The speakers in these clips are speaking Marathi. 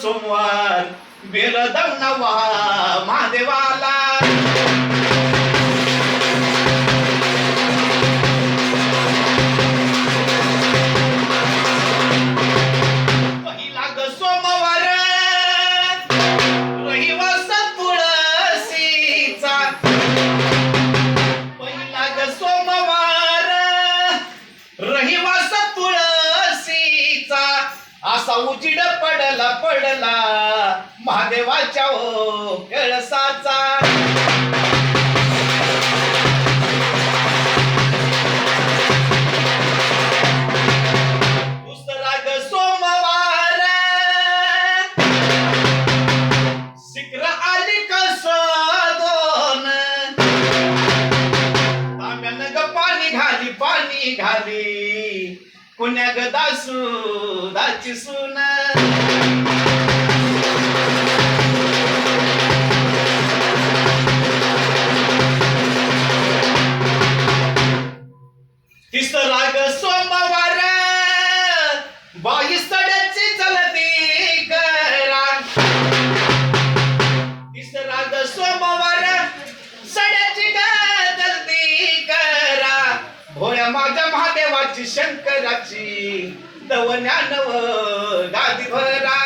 सोमवार बेल सोमवार नवा महादेवाला. असा उजिड पडला पडला. महादेवाच्या ओ केळसाचा घाली दासू दाची सून. तिसरा ग सोमवार. बाईस भोळ्या माझ्या महादेवाची शंकराची दवन्यानव गादी भरा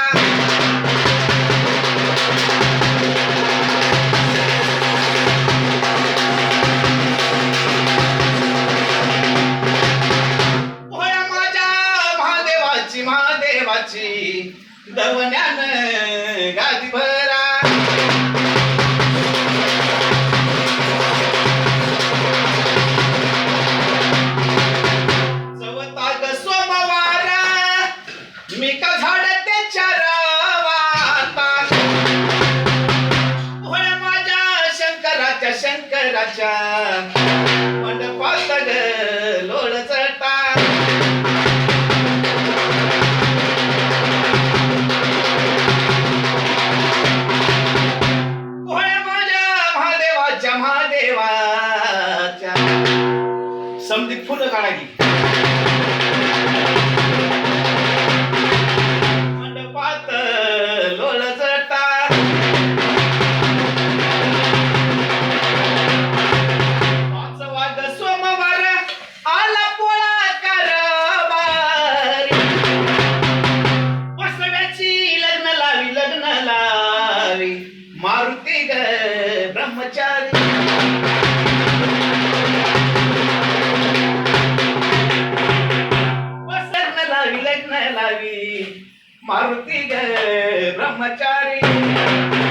भोळ्या माझ्या महादेवाची महादेवाची दवन्यान गादी भरा शंकराच्या मंडपात ग लोळ माझ्या महादेवाच्या महादेवाच्या. समधी फुलं काढायची. लावी लग्न लावी. मारुती ग ब्रह्मचारी.